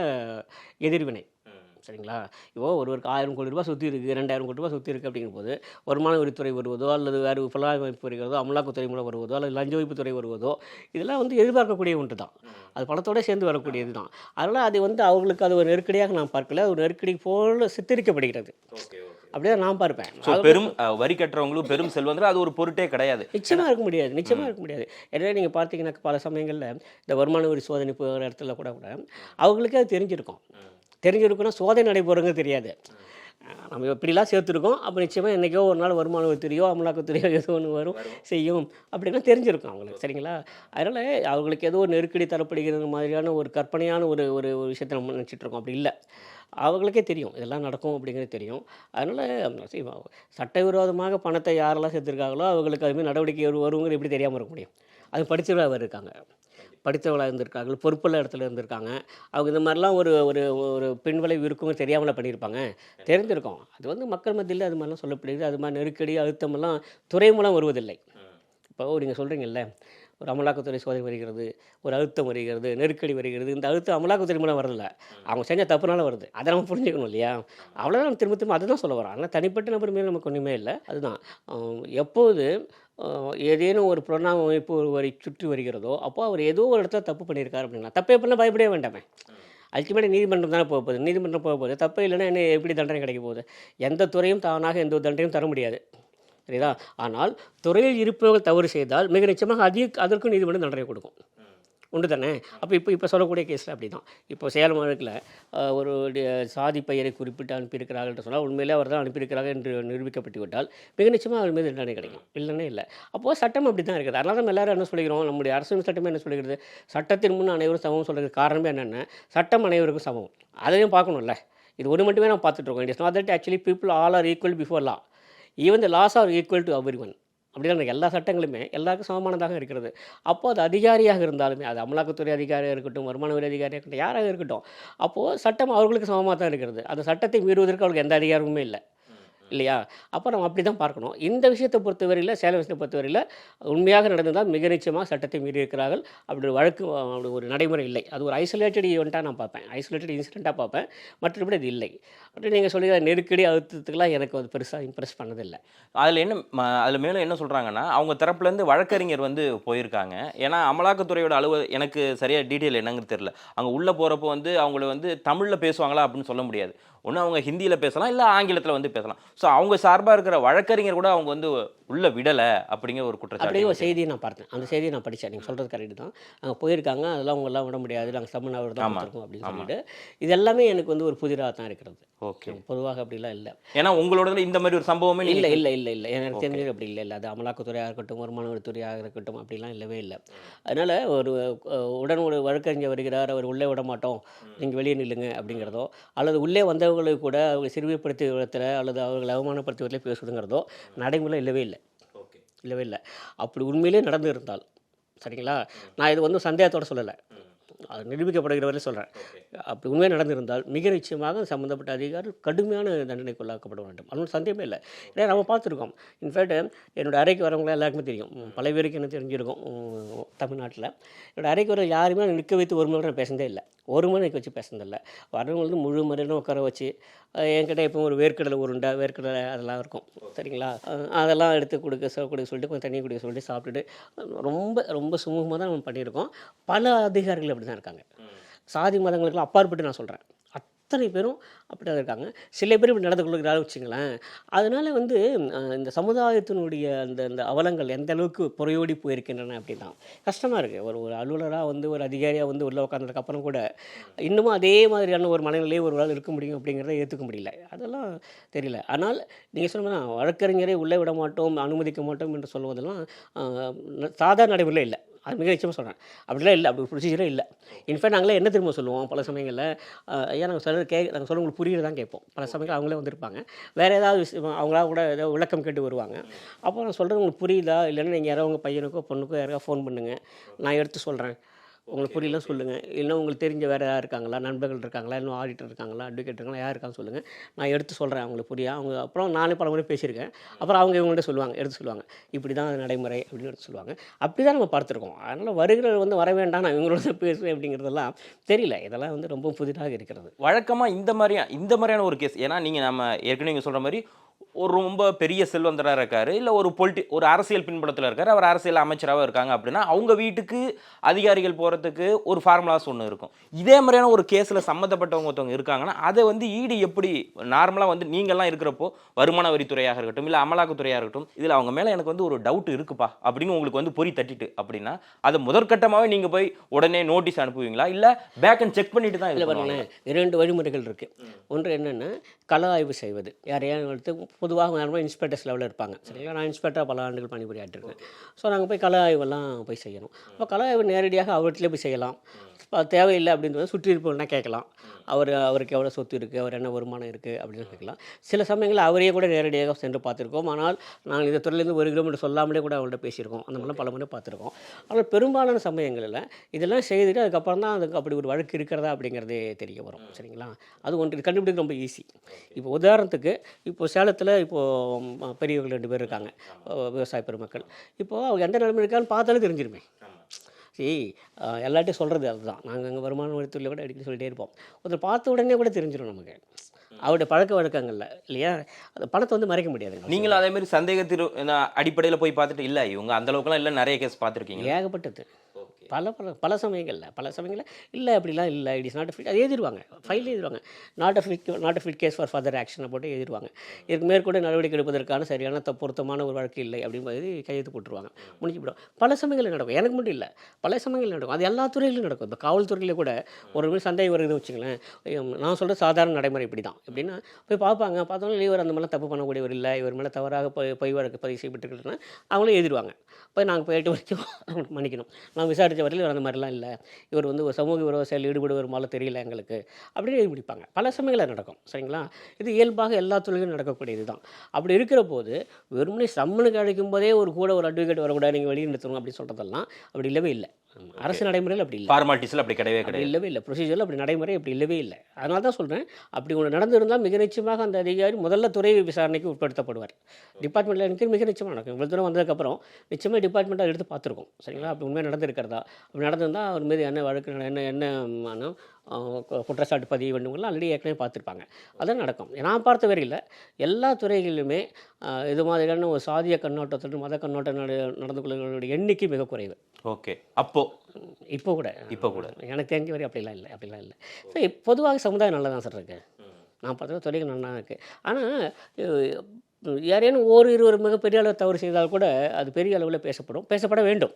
எதிர்வினை. சரிங்களா? இப்போ ஒருவருக்கு ஆயிரம் கோடி ரூபாய் சுற்றி இருக்குது ரெண்டாயிரம் கோடி ரூபாய் சுற்றி இருக்குது அப்படிங்கும் போது வருமான வரித்துறை வருவதோ அல்லது வேறு புலனாய்ப்பு வருகிறதோ அமலாக்கத்துறை மூலம் வருவதோ அல்லது லஞ்ச ஒழிப்புத்துறை வருவதோ இதெல்லாம் வந்து எதிர்பார்க்கக்கூடிய ஒன்று தான் அது பணத்தோட சேர்ந்து வரக்கூடியது தான் அதனால் அது வந்து அவங்களுக்கு அது ஒரு நெருக்கடியாக நான் பார்க்கல. அது ஒரு நெருக்கடி போல சித்தரிக்கப்படுகிறது. அப்படியே நான் பார்ப்பேன். ஸோ பெரும் வரி கட்டுறவங்களும் பெரும் செல்வந்தர் அது ஒரு பொருட்டே கிடையாது. நிச்சயமாக இருக்க முடியாது நிச்சயமாக இருக்க முடியாது. ஏன்னா நீங்கள் பார்த்தீங்கன்னா பல சமயங்களில் இந்த வருமான வரி சோதனை போகிற இடத்துல கூட கூட அவங்களுக்கே அது தெரிஞ்சிருக்கும். தெரிஞ்சிருக்குன்னா சோதனை நடைபெறங்க தெரியாது. நம்ம எப்படிலாம் சேர்த்துருக்கோம் அப்போ நிச்சயமாக என்றைக்கோ ஒரு நாள் வருமான வரித்துறையோ அமலாக்கத்துறையோ ஏதோ ஒன்று வரும் செய்யும். அப்படின்னா தெரிஞ்சிருக்கும் அவங்களுக்கு சரிங்களா? அதனால் அவங்களுக்கு ஏதோ ஒரு நெருக்கடி தரப்படுகிறது மாதிரியான ஒரு கற்பனையான ஒரு ஒரு விஷயத்தை நம்ம நினச்சிட்டு இருக்கோம் அப்படி இல்லை. அவங்களுக்கே தெரியும் இதெல்லாம் நடக்கும் அப்படிங்கிறது தெரியும். அதனால் சட்டவிரோதமாக பணத்தை யாரெல்லாம் சேர்த்துருக்காங்களோ அவங்களுக்கு அதுமாதிரி நடவடிக்கை வரு- வருங்கிற எப்படி தெரியாமல் இருக்க முடியும்? அது படித்தவர்களாக இருக்காங்க. படித்தவளாக இருந்திருக்காங்க பொறுப்புள்ள இடத்துல இருந்திருக்காங்க. அவங்க இந்த மாதிரிலாம் ஒரு ஒரு ஒரு பெண் விளைவு இருக்குங்க தெரியாமல பண்ணியிருப்பாங்க. தெரிஞ்சிருக்கும். அது வந்து மக்கள் மத்தியில் அது மாதிரிலாம் சொல்லப்படுகிறது. அது மாதிரி நெருக்கடி அழுத்தமெல்லாம் துறை மூலம் வருவதில்லை. இப்போ நீங்கள் சொல்கிறீங்கல்ல ஒரு அமலாக்கத்துறை சோதனை வருகிறது ஒரு அழுத்தம் வருகிறது நெருக்கடி வருகிறது. இந்த அழுத்தம் அமலாக்கத்துறை மூலம் வரதில்ல. அவங்க செஞ்ச தப்புனால வருது. அதை நம்ம புரிஞ்சுக்கணும் இல்லையா? அவ்வளோதான் நம்ம திரும்ப திரும்ப அதுதான் சொல்ல வரோம். ஆனால் தனிப்பட்ட நபர் மேலே நமக்கு ஒன்றுமே இல்லை. அதுதான். எப்போது ஏதேனும் ஒரு புலனாய்வு அமைப்பு ஒருவரை சுற்றி வருகிறதோ அப்போ அவர் ஏதோ ஒரு இடத்துல தப்பு பண்ணியிருக்காரு அப்படின்னா தப்பே பண்ண பயப்படவே வேண்டாமே. அல்டிமேட்டாக நீதிமன்றம் தானே போக போகுது. நீதிமன்றம் போக போகுது. தப்பே இல்லைன்னா என்ன எப்படி தண்டனை கிடைக்க போகுது? எந்த துறையும் தானாக எந்த ஒரு தண்டனையும் தர முடியாது. சரிதா? ஆனால் துறையில் இருப்பவர்கள் தவறு செய்தால் மிக நிச்சயமாக அதிக அதற்கும் நீதிமன்றம் தண்டனை கொடுக்கும். உண்டு தானே அப்போ இப்போ இப்போ சொல்லக்கூடிய கேஸில் அப்படி தான் இப்போ சேலம் வழக்கில் ஒரு சாதி பெயரை குறிப்பிட்டு அனுப்பியிருக்கிறார்கள் என்று சொன்னால் உண்மையிலே அவர் தான் அனுப்பியிருக்கிறார்கள் என்று நிரூபிக்கப்பட்டு விட்டால் மிக நிச்சயமாக அவர் மீது தண்டனை கிடைக்கும். இல்லைன்னே இல்லை. அப்போது சட்டம் அப்படி தான் இருக்குது. அதனால நம்ம எல்லாரும் என்ன சொல்லிக்கிறோம் நம்முடைய அரசியல் சட்டமே என்ன சொல்லிக்கிறது சட்டத்தின் முன் அனைவரும் சமம் சொல்கிறது காரணமே என்னென்ன சட்டம் அனைவருக்கும் சமம். அதையும் பார்க்கணும்ல. இது ஒன்று மட்டுமே நம்ம பார்த்துட்டு இருக்கோம். It is not that actually people all are equal before law even the laws are equal to every one அப்படிதான் எல்லா சட்டங்களுமே எல்லாருக்கும் சமமானதாக இருக்கிறது. அப்போ அது அதிகாரியாக இருந்தாலுமே அது அமலாக்கத்துறை அதிகாரியாக இருக்கட்டும் வருமான வரி அதிகாரியாக இருக்கட்டும் யாராக இருக்கட்டும் அப்போது சட்டம் அவர்களுக்கு சமமாக தான் இருக்கிறது. அந்த சட்டத்தை மீறுவதற்கு அவர்களுக்கு எந்த அதிகாரமுமே இல்லை. இல்லையா? அப்போ நம்ம அப்படி தான் பார்க்கணும். இந்த விஷயத்தை பொறுத்தவரையில் சேலம் விஷயத்தை பொறுத்தவரையில் உண்மையாக நடந்ததால் மிக நிச்சயமாக சட்டத்தை மீறி இருக்கிறார்கள் அப்படி ஒரு வழக்கு அப்படி ஒரு நடைமுறை இல்லை. அது ஒரு ஐசோலேட்டட் ஈவெண்ட்டாக நான் பார்ப்பேன். ஐசோலேட்டட் இன்சிடெண்ட்டாக பார்ப்பேன். மற்றபடி அது இல்லை. அப்படி நீங்கள் சொல்லி நெருக்கடி அழுத்தத்துக்கெல்லாம் எனக்கு அது பெருசாக இம்ப்ரெஸ் பண்ணதில்லை. அதில் என்ன ம- மேலும் என்ன சொல்கிறாங்கன்னா அவங்க தரப்புலேருந்து வழக்கறிஞர் வந்து போயிருக்காங்க. ஏன்னா அமலாக்கத்துறையோட அலுவ எனக்கு சரியாக டீட்டெயில் என்னங்கிறது தெரியல. அங்கே உள்ளே போகிறப்போ வந்து அவங்கள வந்து தமிழில் பேசுவாங்களா அப்படின்னு சொல்ல முடியாது. ஒன்று அவங்க ஹிந்தியில் பேசலாம் இல்லை ஆங்கிலத்தில் வந்து பேசலாம். ஸோ அவங்க சார்பாக இருக்கிற வழக்கறிஞர் கூட அவங்க வந்து உள்ள விடலை அப்படிங்கிற ஒரு அப்படியே குற்றச்சாட்டு ஒரு செய்தியை நான் பார்த்தேன். அந்த செய்தியை நான் படித்தேன். நீங்கள் சொல்கிறது கரெக்டு தான். அங்கே போயிருக்காங்க. அதெல்லாம் அவங்கெல்லாம் விட முடியாது. நாங்கள் தமிழ்நாடு தான். கொடுத்துருக்கோம் அப்படின்னு. சொல்லிட்டு. இது எல்லாமே எனக்கு வந்து ஒரு புதிராக தான் இருக்கிறது. ஓகே. பொதுவாக அப்படிலாம் இல்லை. ஏன்னா உங்களோட இந்த மாதிரி ஒரு சம்பவமே இல்லை இல்லை இல்லை இல்லை. எனக்கு தெரிஞ்சது அப்படி இல்லை இல்லை. அது அமலாக்கத்துறையாக இருக்கட்டும் வருமான வரித்துறையாக இருக்கட்டும் அப்படிலாம் இல்லவே இல்லை. அதனால் ஒரு உடன் ஒரு வழக்கறிஞர் வருகிறார். அவர் உள்ளே விட மாட்டோம். நீங்கள் வெளியே நில்லுங்க அப்படிங்கிறதோ அல்லது உள்ளே வந்தவங்களுக்கு கூட அவங்க சிறுமைப்படுத்திய விதத்தில் அல்லது அவர்களை அவமானப்படுத்திய விதத்தில் பேசுவதுங்கிறதோ நடைமுறை இல்லவே இல்லை. இல்லவே இல்லை. அப்படி உண்மையிலே நடந்து இருந்தால் சரிங்களா? நான் இது வந்து சந்தேகத்தோட சொல்லலை. அது நிரூபிக்கப்படுகிற வரை சொல்கிறேன் அப்படி உண்மையாக நடந்திருந்தால் மிக நிச்சயமாக சம்மந்தப்பட்ட அதிகாரி கடுமையான தண்டனைக்குள்ளாக்கப்பட வேண்டும். அது ஒண்ணும் சந்தேகமே இல்லை. ஏன்னா நம்ம பார்த்துருக்கோம். இன்ஃபேக்ட் என்னோட அறைக்கு வரவங்கள எல்லாருக்குமே தெரியும். பல பேருக்கு என்ன தெரிஞ்சிருக்கும். தமிழ்நாட்டில். என்னோட அறைக்கு வர யாருமே நிற்க வைத்து ஒரு மணி நேரம் பேசுனதே இல்லை. ஒரு மணி நிற்க வச்சு பேசுனதில்லை. வரவங்க வந்து முழு மரியாதை உட்கார வச்சு என்கிட்ட இப்போ ஒரு வேர்க்கடலை உருண்டை வேர்க்கடலை அதெல்லாம் இருக்கும். சரிங்களா? அதெல்லாம் எடுத்து கொடுக்க கொடுக்க சொல்லிட்டு கொஞ்சம் தண்ணி குடிக்க சொல்லிட்டு சாப்பிட்டுட்டு ரொம்ப ரொம்ப சுமூகமாக தான் நம்ம பண்ணியிருக்கோம். பல அதிகாரிகள் அப்படி தான் இருக்காங்க சாதி மதங்களுக்கெல்லாம் அப்பாற்பட்டு நான் சொல்கிறேன் அத்தனை பேரும் அப்படி தான் இருக்காங்க. சில பேர் இப்படி நடந்து கொள்கிறாரு வச்சுங்களேன். அதனால் வந்து இந்த சமுதாயத்தினுடைய அந்த அந்த அவலங்கள் எந்த அளவுக்கு புறையோடி போயிருக்கின்றன அப்படின்னா கஷ்டமாக இருக்குது ஒரு ஒரு அலுவலராக வந்து ஒரு அதிகாரியாக வந்து உள்ளே உட்காந்ததுக்கப்புறம் கூட இன்னமும் அதே மாதிரியான ஒரு மனநிலையே ஒரு நாள் இருக்க முடியும் அப்படிங்கிறத ஏற்றுக்க முடியல. அதெல்லாம் தெரியல. ஆனால் நீங்கள் சொன்னால் வழக்கறிஞரை உள்ளே விட மாட்டோம் அனுமதிக்க மாட்டோம் என்று சொல்வதெல்லாம் சாதாரண நடைமுறையில் இல்லை. அது மிக நிச்சயமாக சொல்கிறேன் அப்படிலாம் இல்லை. அப்படி ப்ரொசீஜரே இல்லை. இன்ஃபேக்ட் நாங்களே என்ன திரும்ப சொல்லுவோம்? பல சமயங்களில் ஐயா நாங்கள் சொல்ல கே நாங்கள் சொல்ல உங்களுக்கு தான் கேட்போம். பல சமயங்கள் அவங்களே வந்திருப்பாங்க. வேறு ஏதாவது விஷயம் அவங்களா கூட ஏதோ விளக்கம் கேட்டு வருவாங்க. அப்போ நான் சொல்கிறது உங்களுக்கு புரியுதா? இல்லைன்னா நீங்கள் யாரோ உங்கள் பையனுக்கோ பொண்ணுக்கோ யாராவது ஃபோன் பண்ணுங்கள் நான் எடுத்து சொல்கிறேன் உங்களுக்கு புரியல சொல்லுங்கள் இல்லை உங்களுக்கு தெரிஞ்ச வேறு யார் இருக்காங்களா? நண்பர்கள் இருக்காங்களா? இன்னும் ஆடிட்டர் இருக்காங்களா? அட்வொகேட் இருக்காங்களா? யார் இருக்கான்னு சொல்லுங்கள் நான் எடுத்து சொல்கிறேன் அவங்களுக்கு புரியா? அவங்க அப்புறம் நானே பல முறை பேசியிருக்கேன். அப்புறம் அவங்க இவங்கள்ட்ட சொல்லுவாங்க எடுத்து சொல்லுவாங்க. இப்படி தான் அது நடைமுறை அப்படின்னு எடுத்து சொல்லுவாங்க. அப்படி தான் நம்ம பார்த்துருக்கோம். அதனால் வருகிறவர் வந்து வர வேண்டாம் நான் இவங்களோட பேசுவேன் அப்படிங்கிறதெல்லாம் தெரியல. இதெல்லாம் வந்து ரொம்ப புதிதாக இருக்கிறது. வழக்கமாக இந்த மாதிரியா இந்த மாதிரியான ஒரு கேஸ் ஏன்னா நீங்கள் நம்ம ஏற்கனவே நீங்கள் சொல்கிற மாதிரி ஒரு ரொம்ப பெரிய செல்வந்தராக இருக்காரு இல்லை ஒரு பொலிட்டி ஒரு அரசியல் பின்புலத்தில் இருக்காரு. அவர் அரசியல் அமைச்சராகவும் இருக்காங்க அப்படின்னா அவங்க வீட்டுக்கு அதிகாரிகள் போகிறதுக்கு ஒரு ஃபார்முலாஸ் ஒன்று இருக்கும். இதே மாதிரியான ஒரு கேஸில் சம்மந்தப்பட்டவங்க ஒருத்தவங்க இருக்காங்கன்னா அதை வந்து ஈடு எப்படி நார்மலாக வந்து நீங்கள்லாம் இருக்கிறப்போ வருமான வரித்துறையாக இருக்கட்டும் இல்லை அமலாக்கத்துறையாக இருக்கட்டும் இதில் அவங்க மேலே எனக்கு வந்து ஒரு டவுட் இருக்குப்பா அப்படின்னு உங்களுக்கு வந்து பொறி தட்டிட்டு அப்படின்னா அதை முதற்கட்டமாகவே நீங்கள் போய் உடனே நோட்டீஸ் அனுப்புவீங்களா? இல்லை பேக் அண்ட் செக் பண்ணிட்டு தான் இல்லை பாருங்களேன் இரண்டு வழிமுறைகள் இருக்குது ஒன்று என்னென்னா கள ஆய்வு செய்வது. யாரையாவது எடுத்து பொதுவாக நார்மலாக இன்ஸ்பெக்டர்ஸ் லெவலில் இருப்பாங்க. சரிங்களா? நான் இன்ஸ்பெக்டராக பல ஆண்டுகள் பணிபுரியாட்டிருக்கேன். ஸோ நாங்கள் போய் கள ஆய்வெல்லாம் போய் செய்யணும். அப்போ கள ஆய்வு நேரடியாக அவர்கிட்டலே போய் செய்யலாம். தேவையில்லை அப்படின்றது சுற்றி இருப்பவர்னா கேட்கலாம். அவர் அவருக்கு எவ்வளோ சொத்து இருக்குது அவர் என்ன வருமானம் இருக்குது அப்படின்னு கேட்கலாம். சில சமயங்களில் அவரையே கூட நேரடியாக சென்று பார்த்துருக்கோம். ஆனால் நாங்கள் இந்த துறையிலேருந்து ஒரு கிலோமீட்டர் சொல்லாமலே கூட அவங்கள்ட்ட பேசியிருக்கோம். அந்த மாதிரிலாம் பல முறை பார்த்துருக்கோம். ஆனால் பெரும்பாலான சமயங்களில் இதெல்லாம் செய்துட்டு அதுக்கப்புறம் தான் அதுக்கு அப்படி ஒரு வழக்கு இருக்கிறதா அப்படிங்கிறதே தெரிய வரும். சரிங்களா? அது ஒன்று இது கண்டுபிடிக்க ரொம்ப ஈஸி இப்போ உதாரணத்துக்கு இப்போ சேலத்தில் இப்போது பெரியவர்கள் ரெண்டு பேர் இருக்காங்க. விவசாய பெருமக்கள். இப்போது அவங்க எந்த நிலைமை இருக்கான்னு பார்த்தாலே தெரிஞ்சிருமே. சரி அஹ் எல்லார்ட்டையும் சொல்கிறது அதுதான். நாங்கள் அங்கே வருமான வரித்துறையில் கூட அடிக்கடி சொல்லிட்டே இருப்போம். ஒருத்தர் பார்த்த உடனே கூட தெரிஞ்சிடும் நமக்கு. அவருடைய பழக்க வழக்கங்கள்ல இல்லையா? அந்த பணத்தை வந்து மறைக்க முடியாது. நீங்களும் அதே மாதிரி சந்தேகத்திரு அடிப்படையில் போய் பார்த்துட்டு இல்லை இவங்க அந்த அளவுக்குலாம் இல்லை நிறைய கேஸ் பார்த்துருக்கீங்க. ஏகப்பட்டது. பல பல பல சமயங்களில் பல சமயங்களில் இல்லை அப்படிலாம் இல்லை இட் இஸ் நாட் ஃபிட் அது எழுதிடுவாங்க file எழுதிடுவாங்க not a fit not a fit case for further ஆக்ஷனை போட்டு எழுதிடுவாங்க இதுக்கு மேற்கொண்டு நடவடிக்கை எடுப்பதற்கான சரியான பொருத்தமான ஒரு வழக்கு இல்லை அப்படிங்கிறது கையெழுத்து போட்டுருவாங்க. முடிஞ்சுவிடும் பல சமயங்களில் நடக்கும். எனக்கு மட்டும் இல்லை. பல சமயங்களில் நடக்கும். அது எல்லா துறையிலும் நடக்கும். இப்போ காவல்துறையில் கூட ஒரு மாதிரி சந்தேகம் வருது வச்சுங்களேன் நான் சொல்கிற சாதாரண நடைமுறை இப்படி தான் எப்படின்னா போய் பார்ப்பாங்க. பார்த்தோன்னா இவர் அந்த மாதிரிலாம் தப்பு பண்ணக்கூடியவர் இல்லை. இவர் மேலே தவறாக பொய் வழக்கு பதிவு செய்யப்பட்டிருக்குன்னா அவங்களும் எழுதிடுவாங்க போய் நாங்கள் போயிட்டு வரைக்கும் அவங்களுக்கு மன்னிக்கணும். நான் விசாரித்த வரையில் இவர் அந்த மாதிரிலாம் இல்லை. இவர் வந்து ஒரு சமூக விரோத செயல் ஈடுபடுவர் மாதிரி தெரியல எங்களுக்கு. அப்படின்னு எழுதி பல சமயங்களில் நடக்கும். சரிங்களா? இது இயல்பாக எல்லா தொழிலும் நடக்கக்கூடியது தான். அப்படி இருக்கிற போது வெறுமனே சம்மனுக்கு அழைக்கும் போதே ஒரு கூட ஒரு அட்வொகேட் வரக்கூடாது நீங்கள் வெளியே நிறுத்தணும் அப்படின்னு சொல்கிறதெல்லாம் அப்படி இல்லவே இல்லை. அரசு நடைமுறையில் அப்படி இல்லை. ஃபார்மாலிட்டிஸில் அப்படி கிடையவே கிடையாது. இல்லவே இல்லை. ப்ரொசீஜரில் அப்படி நடைமுறை அப்படி இல்லவே இல்லை. அதனால தான் சொல்கிறேன் அப்படி ஒன்று நடந்திருந்தால் மிக நிச்சயமாக அந்த அதிகாரி முதல்ல துறை விசாரணைக்கு உட்படுத்தப்படுவார். டிபார்ட்மெண்ட்டில் எனக்கு மிக நிச்சயமாக நடக்கும் இவ்வளோ தூரம் வந்ததுக்கப்புறம் நிச்சயமாக டிபார்ட்மெண்ட் அதை எடுத்து பார்த்துருக்கோம். சரிங்களா? அப்படி உண்மையாக நடந்திருக்கிறதா? அப்படி நடந்திருந்தால் அவர் மீது என்ன வழக்கு என்ன என்ன குற்றச்சாட்டு பதிவு வேண்டுங்களோ ஆல்ரெடி ஏற்கனவே பார்த்துருப்பாங்க. அதான் நடக்கும். நான் பார்த்த வரையில் எல்லா துறைகளிலுமே இது மாதிரியான ஒரு சாதிய கண்ணோட்டத்துடன் மத கண்ணோட்டம் நட நடந்து கொள்ளுடைய எண்ணிக்கை மிக குறைவு. ஓகே. அப்போ? இப்போ கூட. இப்போ கூட. எனக்கு தெரிஞ்ச வரை அப்படிலாம் இல்லை அப்படிலாம் இல்லை. ஸோ பொதுவாக சமுதாயம் நல்லா தான் சார் இருக்கு. நான் பார்த்தது துறைகள் நல்லா இருக்குது ஆனால் யாரேனும் ஓர் இருவர் மிகப்பெரிய அளவு தவறு செய்தால் கூட அது பெரிய அளவில் பேசப்படும். பேசப்பட வேண்டும்.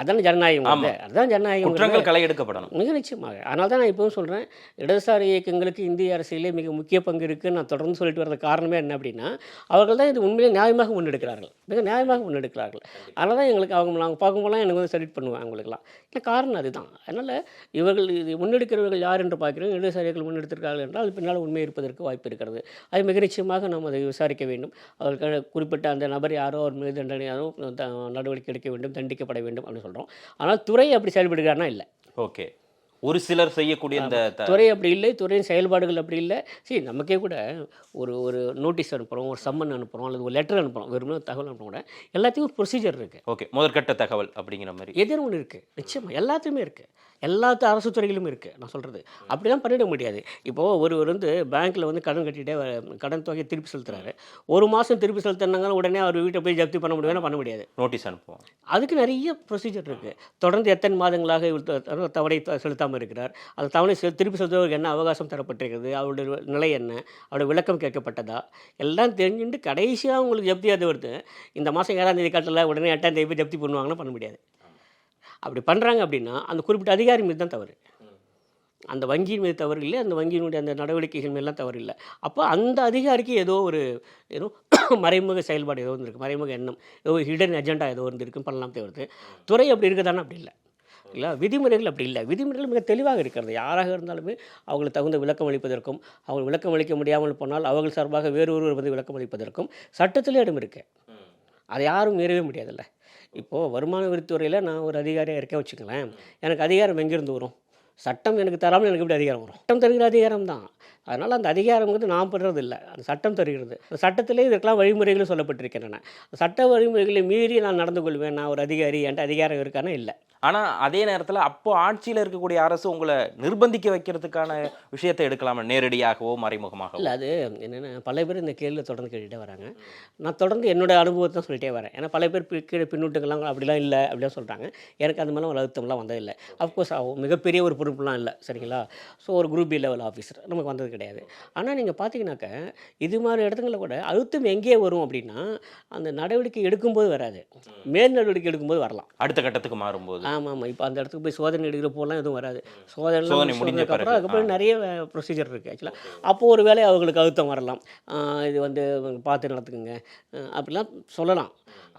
அதான ஜனநாயகம். அதுதான் ஜனநாயகம் குற்றங்கள் களை எடுக்கப்படணும் மிக நிச்சயமாக. அதனால தான் நான் இப்பவும் சொல்கிறேன் இடதுசாரி இயக்கங்களுக்கு இந்திய அரசியலே மிக முக்கிய பங்கு இருக்குன்னு நான் தொடர்ந்து சொல்லிட்டு வர்றது காரணமே என்ன அப்படின்னா அவர்கள் தான் இது உண்மையிலே நியாயமாக முன்னெடுக்கிறார்கள். மிக நியாயமாக முன்னெடுக்கிறார்கள். அதனால தான் எங்களுக்கு அவங்க நாங்கள் பார்க்கும்போதெல்லாம் எனக்கு வந்து சல்யூட் பண்ணுவேன் அவங்களுக்குலாம் இல்லை காரணம் அதுதான். அதனால் இவர்கள் இது முன்னெடுக்கிறவர்கள் யார் என்று பார்க்கிறோம். இடதுசாரிகள் முன்னெடுத்திருக்கிறார்கள் என்றால் அது பின்னால் உண்மை இருப்பதற்கு வாய்ப்பு இருக்கிறது. அது மிக நிச்சயமாக நாம் அதை விசாரிக்க வேண்டும். அவர்கள் குறிப்பிட்ட அந்த நபர் யாரோ அவர் மீது தண்டனை நடவடிக்கை எடுக்க வேண்டும் தண்டிக்கப்பட வேண்டும் அப்படின்னு சொல்கிறோம் ஆனால் துறை அப்படி செயல்படுகிறானா இல்லை. ஓகே. ஒரு சிலர் செய்யக்கூடிய இந்த துறை அப்படி இல்லை துறையின் செயல்பாடுகள் அப்படி இல்லை. சரி நமக்கே கூட ஒரு ஒரு நோட்டீஸ் அனுப்புகிறோம் ஒரு சம்மன் அனுப்புகிறோம் அல்லது ஒரு லெட்டர் அனுப்புகிறோம் வெறும் தகவல் அனுப்புகிறோம் கூட எல்லாத்தையும் ஒரு ப்ரொசீஜர் இருக்குது ஓகே. முதற்கட்ட தகவல் அப்படிங்கிற மாதிரி. எதிர் ஒன்று இருக்குது நிச்சயமாக எல்லாத்துலேயுமே இருக்குது எல்லா அரசு துறைகளிலும் இருக்குது நான் சொல்கிறது அப்படி தான் பண்ணிட முடியாது. இப்போது ஒருவர் வந்து பேங்க்கில் வந்து கடன் கட்டிட்டே வ- கடன் தொகையை திருப்பி செலுத்துறாரு. ஒரு மாதம் திருப்பி செலுத்தினாங்க உடனே அவர் வீட்டை போய் ஜப்தி பண்ண முடியும்னா பண்ண முடியாது. நோட்டீஸ் அனுப்புவோம். அதுக்கு நிறைய ப்ரொசீஜர் இருக்குது தொடர்ந்து எத்தனை மாதங்களாக தவணை செலுத்தாமல் இருக்கிறார். அந்த தவணை திருப்பி செலுத்துவதற்கு என்ன அவகாசம் தரப்பட்டிருக்கிறது? அவருடைய நிலை என்ன? அவருடைய விளக்கம் கேட்கப்பட்டதா? எல்லாம் தெரிஞ்சுட்டு கடைசியாக உங்களுக்கு ஜப்தி அது வருது. இந்த மாதம் ஏழாம் தேதி கட்டல உடனே எட்டாம் தேதி போய் ஜப்தி பண்ணுவாங்கன்னா பண்ண முடியாது. அப்படி பண்ணுறாங்க அப்படின்னா அந்த குறிப்பிட்ட அதிகாரி மீது தான் தவறு. அந்த வங்கியின் மீது தவறு இல்லை அந்த வங்கியினுடைய அந்த நடவடிக்கைகள் மேலாம் தவறு இல்லை. அப்போ அந்த அதிகாரிக்கு ஏதோ ஒரு ஏதோ மறைமுக செயல்பாடு ஏதோ இருந்திருக்கு மறைமுக எண்ணம் ஏதோ ஹிடன் அஜெண்டா ஏதோ இருந்திருக்கு பண்ணலாம் தேர்வு துறை அப்படி இருக்குதானே அப்படி இல்லை. இல்லை விதிமுறைகள் அப்படி இல்லை. விதிமுறைகள் மிக தெளிவாக இருக்கிறது. யாராக இருந்தாலுமே அவங்களுக்கு தகுந்த விளக்கம் அளிப்பதற்கும் அவங்க விளக்கம் அளிக்க முடியாமல் போனால் அவர்கள் சார்பாக வேறு ஒருவர் வந்து விளக்கம் அளிப்பதற்கும் சட்டத்திலே இடம் இருக்குது அதை யாரும் மீறவே முடியாதுல்ல. இப்போது வருமான வரித்துறையில் நான் ஒரு அதிகாரியாக இருக்கேன் வச்சுக்கலேன் எனக்கு அதிகாரம் எங்கேருந்து வரும்? சட்டம் எனக்கு தராமல் எனக்கு எப்படி அதிகாரம் வரும்? சட்டம் தருகிற அதிகாரம் தான். அதனால் அந்த அதிகாரம் வந்து நான் பெறுறது இல்லை அந்த சட்டம் தருகிறது. அந்த சட்டத்திலே இதற்கெல்லாம் வழிமுறைகளும் சொல்லப்பட்டிருக்கின்றன. சட்ட வழிமுறைகளை மீறி நான் நடந்து கொள்வேன் நான் ஒரு அதிகாரி என்கிட்ட அதிகாரம் இருக்கானா? இல்லை. ஆனா அதே நேரத்துல அப்போ ஆட்சியில இருக்கக்கூடிய அரசு உங்களை நிர்பந்திக்க வைக்கிறதுக்கான விஷயத்தை எடுக்கலாமா? நேரடியாகவோ மறைமுகமாகவோ? இல்லை அது என்னென்னா பல பேர் இந்த கேள்வியில் தொடர்ந்து கேட்டுகிட்டே வராங்க. நான் தொடர்ந்து என்னோட அனுபவத்தை தான் சொல்லிட்டே வரேன். ஏன்னா பல பேர் கீழே பின்னூட்டங்கள்லாம் அப்படிலாம் இல்லை அப்படிலாம் சொல்கிறாங்க எனக்கு அந்த மாதிரிலாம் ஒரு அழுத்தம்லாம் வந்ததில்லை. அஃப்கோர்ஸ் மிகப்பெரிய ஒரு பொறுப்புலாம் இல்லை. சரிங்களா? ஸோ ஒரு குரூப் பி லெவல் ஆஃபீஸர் நமக்கு வந்தது கிடையாது. ஆனால் நீங்கள் பார்த்தீங்கன்னாக்க இது மாதிரி இடத்துங்களில் கூட அழுத்தம் எங்கே வரும் அப்படின்னா அந்த நடவடிக்கை எடுக்கும்போது வராது. மேல் நடவடிக்கை எடுக்கும்போது வரலாம். அடுத்த கட்டத்துக்கு மாறும்போது. ஆமாம். ஆமாம் இப்போ அந்த இடத்துக்கு போய் சோதனை எடுக்கிற போலாம் எதுவும் வராது. சோதனை சோதனை முடிஞ்ச முடிஞ்சதுக்கப்புறம் அதுக்கப்புறம். நிறைய ப்ரொசீஜர் இருக்குது ஆக்சுவலாக அப்போ ஒரு வேளை அவங்களுக்கு அழுத்தம் வரலாம். இது வந்து பார்த்து நடத்துக்குங்க அப்படிலாம் சொல்லலாம்.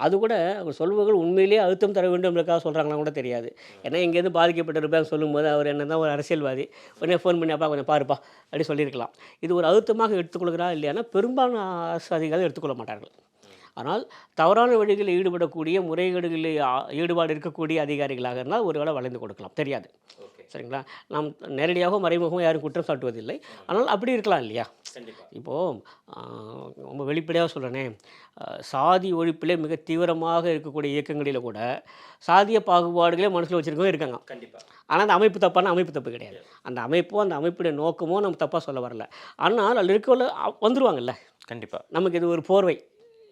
அது கூட அவர் சொல்பவர்கள் உண்மையிலேயே அழுத்தம் தர வேண்டும்ன்றக்காக சொல்கிறாங்களா கூட தெரியாது. ஏன்னா எங்கேருந்து பாதிக்கப்பட்டிருப்பாங்க சொல்லும்போது அவர் என்ன தான் ஒரு அரசியல்வாதி. உடனே ஃபோன் பண்ணி அப்பா கொஞ்சம் பாருப்பா அப்படி சொல்லியிருக்கலாம். இது ஒரு அழுத்தமாக எடுத்துக்கொள்கிறா இல்லையானா பெரும்பாலான அரசு அதிகாரிகள் எடுத்துக்கொள்ள மாட்டார்கள். ஆனால் தவறான வழிகளில் ஈடுபடக்கூடிய முறைகேடுகளில் ஈடுபாடு இருக்கக்கூடிய அதிகாரிகளாக இருந்தால் ஒரு வேளை வளைந்து கொடுக்கலாம். தெரியாது. சரிங்களா? நாம் நேரடியாக மறைமுகமாக யாரும் குற்றம் சாட்டுவதில்லை. ஆனால் அப்படி இருக்கலாம் இல்லையா? இப்போது ரொம்ப வெளிப்படையாக சொல்கிறேனே சாதி ஒழிப்பிலே மிக தீவிரமாக இருக்கக்கூடிய இயக்கங்களில் கூட சாதிய பாகுபாடுகளே மனசில் வச்சுருக்கவங்க இருக்காங்க. ஆனால் அந்த அமைப்பு தப்பான அமைப்பு தப்பு கிடையாது. அந்த அமைப்போ அந்த அமைப்புடைய நோக்கமோ நம்ம தப்பாக சொல்ல வரல. ஆனால் அதில் இருக்கவங்கள வந்துருவாங்கல்ல? கண்டிப்பா. நமக்கு இது ஒரு போர்வை.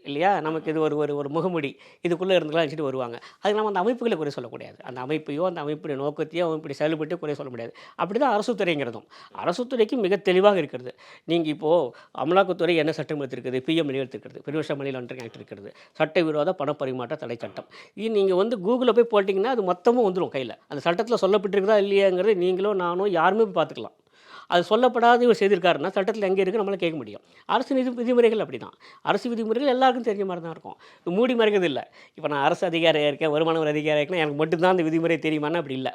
இல்லையா? நமக்கு இது ஒரு ஒரு ஒரு முகமுடி. இதுக்குள்ளே இருந்துக்கலாம் வச்சுட்டு வருவாங்க. அதுக்கு நம்ம அந்த அமைப்புகளை குறை சொல்லக்கூடாது. அந்த அமைப்பையோ அந்த அமைப்புடைய நோக்கத்தையோ அமைப்புடைய செயல்பட்டு குறை சொல்ல முடியாது. அப்படி தான் அரசுத்துறைங்கிறதும் மிக தெளிவாக இருக்கிறது. நீங்கள் இப்போது அமலாக்கத்துறை என்ன சட்டம் எடுத்திருக்குது? பிஎம் எடுத்திருக்கிறது. பெருவஷ மணியில் லாண்டரிங் ஆக்ட் இருக்கிறது. சட்டவிரோத பண பரிமாற்ற தடை சட்டம். இது நீங்கள் வந்து கூகுளில் போய் போட்டிங்கன்னா அது மொத்தமும் வந்துடும் கையில். அந்த சட்டத்தில் சொல்லப்பட்டிருக்குதா இல்லையாங்கிறது நீங்களோ நானும் யாருமே போய் பார்த்துக்கலாம். அது சொல்லப்படாத இவர் செய்திருக்காருன்னா சட்டத்தில் எங்கே இருக்குது நம்மளால் கேட்க முடியும். அரசு விதி விதிமுறைகள் அப்படி தான் அரசு விதிமுறைகள் எல்லாருக்கும் தெரிஞ்ச மாதிரி தான் இருக்கும். இது மூடி மறைக்கிறது இல்லை. இப்போ நான் அரசு அதிகாரியாக இருக்கேன் வருமான வரி அதிகாரியாக இருக்கேன் எனக்கு மட்டும்தான் அந்த விதிமுறை தெரியுமானா அப்படி இல்லை.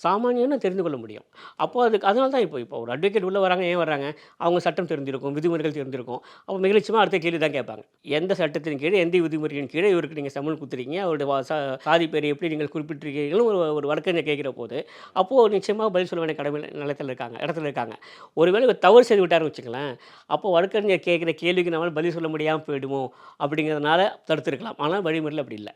சாமானியன்னு தெரிந்து கொள்ள முடியும். அப்போது அதுக்கு அதனால தான் இப்போ இப்போ ஒரு அட்வொகேட் உள்ளே வராங்க ஏன் வராங்க? அவங்க சட்டம் தெரிஞ்சிருக்கும் விதிமுறைகள் தெரிஞ்சிருக்கும் அப்போ மிகழ்ச்சியமாக அடுத்த கேள்வி தான் கேட்பாங்க. எந்த சட்டத்தின் கீழே எந்த விதிமுறையின் கீழே இவருக்கு நீங்கள் சம்மன் கொடுத்துருக்கீங்க அவருடைய வா- சாதி பேரை எப்படி நீங்கள் குறிப்பிட்டிருக்கீங்களும் ஒரு ஒரு வழக்கறிஞர் கேட்குற போது அப்போது நிச்சயமாக பதில் சொல்ல வேண்டிய கடமை நிலத்தில் இருக்காங்க இடத்துல இருக்காங்க. ஒருவேளை தவறு செய்து விட்டாருன்னு வச்சுங்களேன் அப்போ வழக்கறிஞர் கேட்குற கேள்விக்கு நம்மளால் பதில் சொல்ல முடியாமல் போயிடுமோ? அப்படிங்கிறதுனால தடுத்துருக்கலாம். ஆனால் வழிமுறையில் அப்படி இல்லை.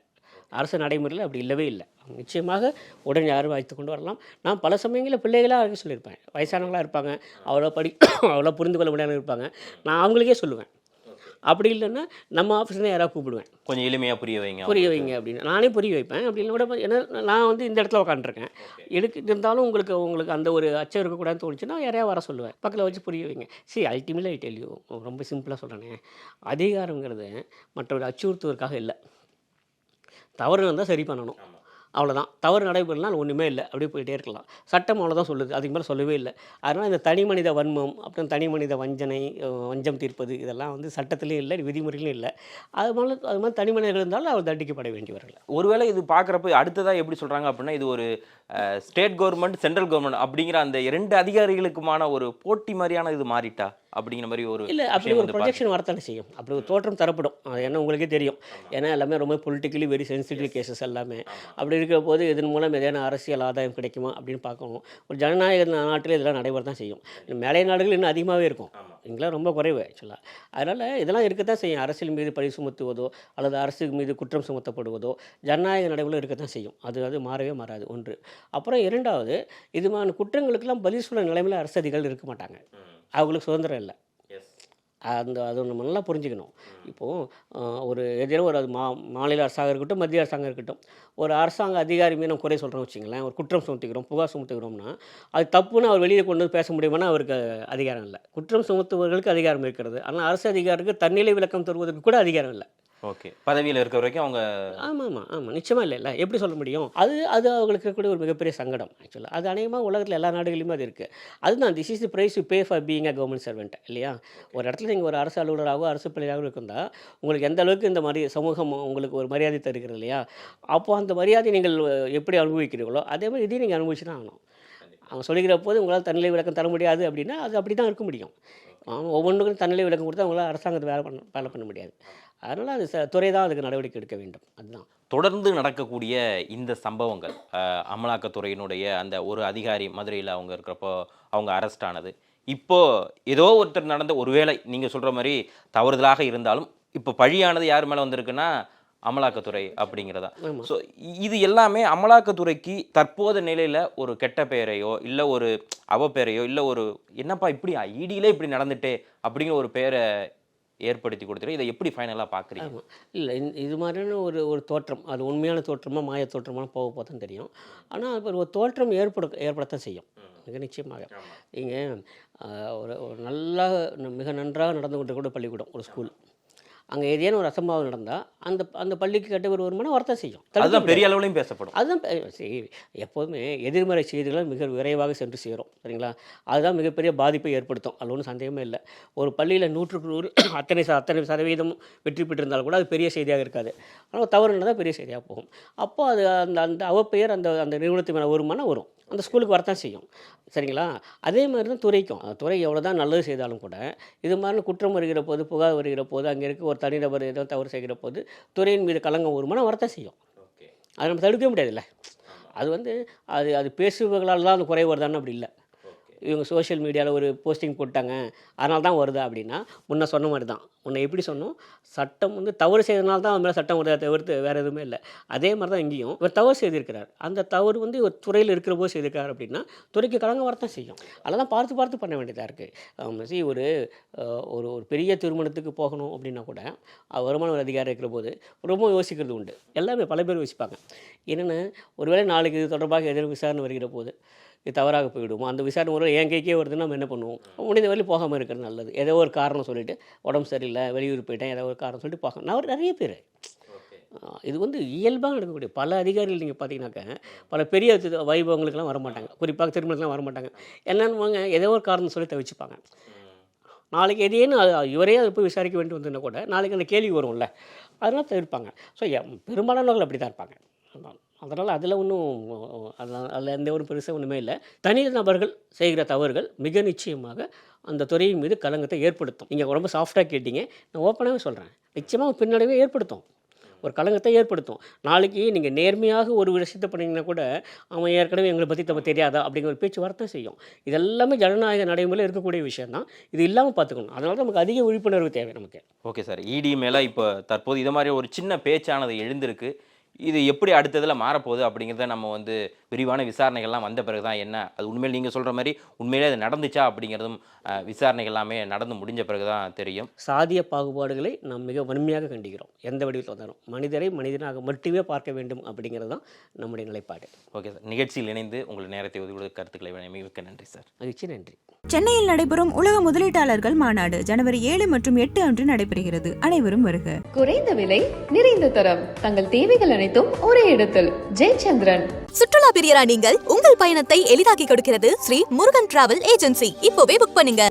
அரசு நடைமுறையில் அப்படி இல்லவே இல்லை. நிச்சயமாக உடனே யாரும் வைத்து கொண்டு வரலாம். நான் பல சமயங்களில் பிள்ளைகளாக இருக்க சொல்லியிருப்பேன். வயசானவங்களாக இருப்பாங்க. அவ்வளோ படி அவ்வளோ புரிந்து கொள்ள முடியாமல் இருப்பாங்க. நான் அவங்களுக்கே சொல்லுவேன். அப்படி இல்லைன்னா நம்ம ஆஃபீஸில் யாராவது கூப்பிடுவேன். கொஞ்சம் எளிமையா புரிய வைங்க புரிய வைங்க அப்படின்னு. நானே புரிய வைப்பேன். அப்படி இல்லை கூட ஏன்னா நான் வந்து இந்த இடத்துல உட்காந்துருக்கேன் எடுக்கு இருந்தாலும் உங்களுக்கு உங்களுக்கு அந்த ஒரு அச்சம் இருக்கக்கூடாதுன்னு தோணுச்சுன்னா யாரையா வர சொல்லுவேன். பக்கத்தில் வச்சு புரிய வைங்க. சரி அல்டிமேட்லி ஐ ரொம்ப சிம்பிளாக சொல்கிறேனே அதிகாரங்கிறது மற்றவரை அச்சுறுத்துவதற்காக இல்லை. தவறு இருந்தால் சரி பண்ணணும். அவ்வளோதான் தவறு நடைபெறலாம் ஒன்றுமே இல்லை. அப்படியே போயிட்டே இருக்கலாம். சட்டம் அவ்வளோதான் சொல்லுது. அதுக்கு மேலே சொல்லவே இல்லை. அதனால் இந்த தனி மனித வன்மம் அப்புறம் தனி மனித வஞ்சனை வஞ்சம் தீர்ப்பது இதெல்லாம் வந்து சட்டத்திலையும் இல்லை விதிமுறையிலும் இல்லை. அது மாதிரி அது மாதிரி தனி மனிதர்கள் இருந்தாலும் அவர் தண்டிக்கப்பட வேண்டியவர்கள். ஒருவேளை இது பார்க்குறப்ப அடுத்ததா எப்படி சொல்றாங்க அப்படின்னா இது ஒரு ஸ்டேட் கவர்மெண்ட் சென்ட்ரல் கவர்மெண்ட் அப்படிங்கிற அந்த இரண்டு அதிகாரிகளுக்குமான ஒரு போட்டி மாதிரியான இது மாறிட்டா அப்படிங்கிற மாதிரி ஒரு இல்லை அப்படி ஒரு ப்ரொஜெக்ஷன் வரத்தானே செய்யும். அப்படி ஒரு தோற்றம் தரப்படும். அது என்ன உங்களுக்கே தெரியும். ஏன்னா எல்லாமே ரொம்ப பொலிட்டிக்கலி வெரி சென்சிட்டிவ் கேசஸ் எல்லாமே. அப்படி இருக்கிற போது இதன் மூலம் ஏதேனும் அரசியல் ஆதாயம் கிடைக்குமா அப்படின்னு பார்க்கணும் ஒரு ஜனநாயக நாட்டில் இதெல்லாம் நடைபெற தான் செய்யும். மேலை நாடுகள் இன்னும் அதிகமாகவே இருக்கும். இங்கெல்லாம் ரொம்ப குறைவு ஆக்சுவலாக அதனால் இதெல்லாம் இருக்கத்தான் செய்யும். அரசியல் மீது பழி சுமத்துவதோ அல்லது அரசு மீது குற்றம் சுமத்தப்படுவதோ ஜனநாயக நடைமுறை இருக்கத்தான் செய்யும். அது அது மாறவே மாறாது. ஒன்று. அப்புறம் இரண்டாவது இது மாதிரி குற்றங்களுக்கெல்லாம் பதில் சொல்ல நிலைமையில் அரசு அதிகாரிகள் இருக்க மாட்டாங்க. அவங்களுக்கு சுதந்திரம் இல்லை. அந்த அது நம்ம நல்லா புரிஞ்சுக்கணும். இப்போது ஒரு எதிரோ ஒரு அது மா மாநில அரசாங்கம் இருக்கட்டும் மத்திய அரசாங்கம் இருக்கட்டும் ஒரு அரசாங்க அதிகாரி மீது நம்ம குறை சொல்கிறோம் வச்சுங்களேன் ஒரு குற்றம் சுமத்துக்கிறோம் புகார் சுமத்துக்கிறோம்னா அது தப்புன்னு அவர் வெளியே கொண்டு வந்து பேச முடியுமானா அவருக்கு அதிகாரம் இல்லை. குற்றம் சுமத்துபவர்களுக்கு அதிகாரம் இருக்கிறது. ஆனால் அரசு அதிகாரிக்கு தன்னிலை விளக்கம் தருவதற்கு கூட அதிகாரம் இல்லை. ஓகே. பதவியில் இருக்க வரைக்கும் அவங்க ஆமாம் ஆமாம் ஆமாம் நிச்சயமாக இல்லை இல்லை. எப்படி சொல்ல முடியும்? அது அது அவங்களுக்கு இருக்கக்கூடிய ஒரு மிகப்பெரிய சங்கடம் ஆக்சுவலாக அது அநேகமாக உலகத்தில் எல்லா நாடுகளிலுமே அது இருக்குது அதுதான் this is the price you pay for being a government servant இல்லையா? ஒரு இடத்துல நீங்கள் ஒரு அரசு அலுவலராகவோ அரசு பிள்ளையாகவோ இருந்தால் உங்களுக்கு எந்த அளவுக்கு இந்த மாதிரி சமூகம் உங்களுக்கு ஒரு மரியாதை தருகிறது இல்லையா? அப்போது அந்த மரியாதை நீங்கள் எப்படி அனுபவிக்கிறீங்களோ அதே மாதிரி இதையும் நீங்கள் அனுபவிச்சு தான் ஆகணும். அவங்க சொல்லிக்கிற போது உங்களால் தன்னிலை விளக்கம் தர முடியாது அப்படின்னா அது அப்படி தான் இருக்க முடியும். ஒவ்வொன்றுக்கும் தன்னிலை விளக்கம் கொடுத்தா அவங்களால் அரசாங்கத்தை வேலை பண்ண வேலை பண்ண முடியாது. அதனால் அது துறை தான் அதுக்கு நடவடிக்கை எடுக்க வேண்டும். அதுதான். தொடர்ந்து நடக்கக்கூடிய இந்த சம்பவங்கள் அமலாக்கத்துறையினுடைய அந்த ஒரு அதிகாரி மதுரையில் அவங்க இருக்கிறப்போ அவங்க அரெஸ்ட் ஆனது. இப்போ ஏதோ ஒருத்தர் நடந்த ஒருவேளை நீங்கள் சொல்கிற மாதிரி தவறுதலாக இருந்தாலும் இப்போ பழியானது யார் மேலே வந்திருக்குன்னா அமலாக்கத்துறை அப்படிங்கிறதா. ஸோ இது எல்லாமே அமலாக்கத்துறைக்கு தற்போத நிலையில் ஒரு கெட்ட பெயரையோ இல்லை ஒரு அவப்பெயரையோ இல்லை ஒரு என்னப்பா இப்படி ஈடியிலே இப்படி நடந்துட்டே அப்படிங்கிற ஒரு பெயரை ஏற்படுத்தி கொடுத்துரு இதை எப்படி ஃபைனலாக பார்க்குறீங்க இல்லை இது மாதிரியான ஒரு ஒரு தோற்றம். அது உண்மையான தோற்றமா மாய தோற்றமாக போக போக தான் தெரியும். ஆனால் இப்போ ஒரு தோற்றம் ஏற்பட ஏற்படத்தான் செய்யும். மிக நிச்சயமாக. நீங்கள் ஒரு ஒரு நல்லா மிக நன்றாக நடந்து கொண்டு கூட பள்ளிக்கூடம் ஒரு ஸ்கூல். அங்கே ஏதேனும் ஒரு அசம்பாவம் நடந்தால் அந்த அந்த பள்ளிக்கு கட்ட ஒரு வருமானம் வரத்தான் செய்யும். அதுதான். பெரிய அளவுலையும் பேசப்படும். அதுதான் எப்போதுமே எதிர்மறை செய்திகள் மிக விரைவாக சென்று சேரும். சரிங்களா? அதுதான் மிகப்பெரிய பாதிப்பை ஏற்படுத்தும். அதில் ஒன்றும் சந்தேகமே இல்லை. ஒரு பள்ளியில் நூற்றுக்கு நூறு அத்தனை அத்தனை சதவீதம் வெற்றி பெற்றிருந்தாலும் கூட அது பெரிய செய்தியாக இருக்காது. ஆனால் தவறுனா தான் பெரிய செய்தியாக போகும். அப்போ அது அந்த அந்த அவப்பெயர் அந்த அந்த நிறுவனத்து மேலே வருமானம் வரும். அந்த ஸ்கூலுக்கு வரத்தான் செய்யும். சரிங்களா? அதே மாதிரி தான் துறைக்கும். துறை எவ்வளோ தான் நல்லது செய்தாலும் கூட இது மாதிரி குற்றம் வருகிற போது புகார் வருகிற போது அங்கே இருக்க ஒரு தனிநபர் ஏதோ தவறு செய்கிற போது துறையின் மீது கலங்கம் வருமானம் வரத்தான் செய்யும். அதை நம்ம தடுக்கவே முடியாதுல்ல. அது வந்து அது அது பேசுபவர்களால் தான் அந்த குறை வருதான்னு அப்படி இல்லை. இவங்க சோஷியல் மீடியாவில் ஒரு போஸ்டிங் போட்டாங்க. அதனால தான் வருதா அப்படின்னா முன்ன சொன்ன மாதிரி தான். முன்ன எப்படி சொன்னோம்? சட்டம் வந்து தவறு செய்தனால தான் அவன் மேலே சட்டம் வருதா தவிர்த்து வேறு எதுவுமே இல்லை. அதே மாதிரி தான் இங்கேயும். இவர் தவறு செய்திருக்கிறார். அந்த தவறு வந்து ஒரு துறையில் இருக்கிற போது செய்திருக்கார் அப்படின்னா துறைக்கு கலங்க வரத்தான் செய்யும். அதெல்லாம் பார்த்து பார்த்து பண்ண வேண்டியதாக இருக்குது சி ஒரு ஒரு ஒரு பெரிய திருமணத்துக்கு போகணும் அப்படின்னா கூட வருமான ஒரு அதிகாரம் இருக்கிற போது ரொம்ப யோசிக்கிறது உண்டு. எல்லாமே பல பேர் யோசிப்பாங்க. என்னென்னு ஒருவேளை நாளைக்கு இது தொடர்பாக எதிர்ப்பு விசாரணை வருகிற போது இது தவறாக போயிடுமோ? அந்த விசாரணை ஒரு என் கைக்கே வருதுன்னா நம்ம என்ன பண்ணுவோம்? முடிந்த வரையும் போகாமல் இருக்கிறது நல்லது. ஏதோ ஒரு காரணம் சொல்லிட்டு உடம்பு சரியில்லை வெளியூர் போயிட்டேன் ஏதோ ஒரு காரணம் சொல்லிட்டு போக நான் நிறைய பேர். இது வந்து இயல்பாக நடக்கக்கூடிய பல அதிகாரிகள் நீங்கள் பார்த்தீங்கன்னாக்க பல பெரிய வைபவங்களுக்கெல்லாம் வரமாட்டாங்க. குறிப்பாக திருமணத்துலாம் வரமாட்டாங்க. என்னன்னு வாங்க ஏதோ ஒரு காரணம் சொல்லி தவிச்சுப்பாங்க. நாளைக்கு எதையேன்னு இவரே அதை போய் விசாரிக்க வேண்டி வந்ததுன்னா கூட நாளைக்கு அந்த கேள்வி வரும்ல. அதெல்லாம் தவிர்ப்பாங்க. ஸோ பெரும்பாலானவர்கள் அப்படி தான் இருப்பாங்க அதனால் அதில் ஒன்றும் அதில் அதில் எந்த ஒரு பெருசாக ஒன்றுமே இல்லை. தனி நபர்கள் செய்கிற தவறுகள் மிக நிச்சயமாக அந்த துறையின் மீது கலங்கத்தை ஏற்படுத்தும். நீங்கள் ரொம்ப சாஃப்டாக கேட்டீங்க. நான் ஓப்பனாகவே சொல்கிறேன் நிச்சயமாக பின்னடைவே ஏற்படுத்தும். ஒரு கலங்கத்தை ஏற்படுத்தும். நாளைக்கு நீங்கள் நேர்மையாக ஒரு விஷயத்தை பண்ணிங்கன்னா கூட அவன் ஏற்கனவே எங்களை பற்றி நம்ம தெரியாதா? அப்படிங்கிற ஒரு பேச்சு செய்யும். இதெல்லாமே ஜனநாயக நடைமுறையில் இருக்கக்கூடிய விஷயம் தான் இது இல்லாமல் பார்த்துக்கணும். அதனால நமக்கு அதிக விழிப்புணர்வு தேவை நமக்கு. Okay sir. இடி மேலே இப்போ தற்போது இது மாதிரி ஒரு சின்ன பேச்சானது எழுந்திருக்கு. இது எப்படி அடுத்ததில் மாறப்போகுது அப்படிங்கிறத நம்ம வந்து விரிவான விசாரணைகள்லாம் வந்த பிறகு தான் என்ன? அது உண்மையில் நீங்கள் சொல்கிற மாதிரி உண்மையிலே அது நடந்துச்சா அப்படிங்கிறதும் விசாரணைகள் எல்லாமே நடந்து முடிஞ்ச பிறகு தான் தெரியும். சாதிய பாகுபாடுகளை நாம் மிக வன்மையாக கண்டிக்கிறோம். எந்த வடிவத்தில் வந்தாலும். மனிதரை மனிதனாக மட்டுமே பார்க்க வேண்டும் அப்படிங்கிறது தான் நம்முடைய நிலைப்பாடு. Okay sir. நிகழ்ச்சியில் இணைந்து உங்கள் நேரத்தை ஒதுக்கி கருத்துக்களை மிக்க நன்றி சார். மகிழ்ச்சி நன்றி. சென்னையில் நடைபெறும் உலக முதலீட்டாளர்கள் மாநாடு ஜனவரி ஏழு மற்றும் எட்டு அன்று நடைபெறுகிறது. அனைவரும் வருக. குறைந்த விலை நிறைந்த தரம். தங்கள் தேவைகள் அனைத்தும் ஒரே இடத்தில். ஜெயச்சந்திரன். சுற்றுலா பிரியரா நீங்கள் உங்கள் பயணத்தை எளிதாக்கி கொடுக்கிறது ஸ்ரீ முருகன் டிராவல் ஏஜென்சி. இப்போவே புக் பண்ணுங்க.